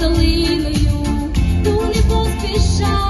долиною, ту не поспішай.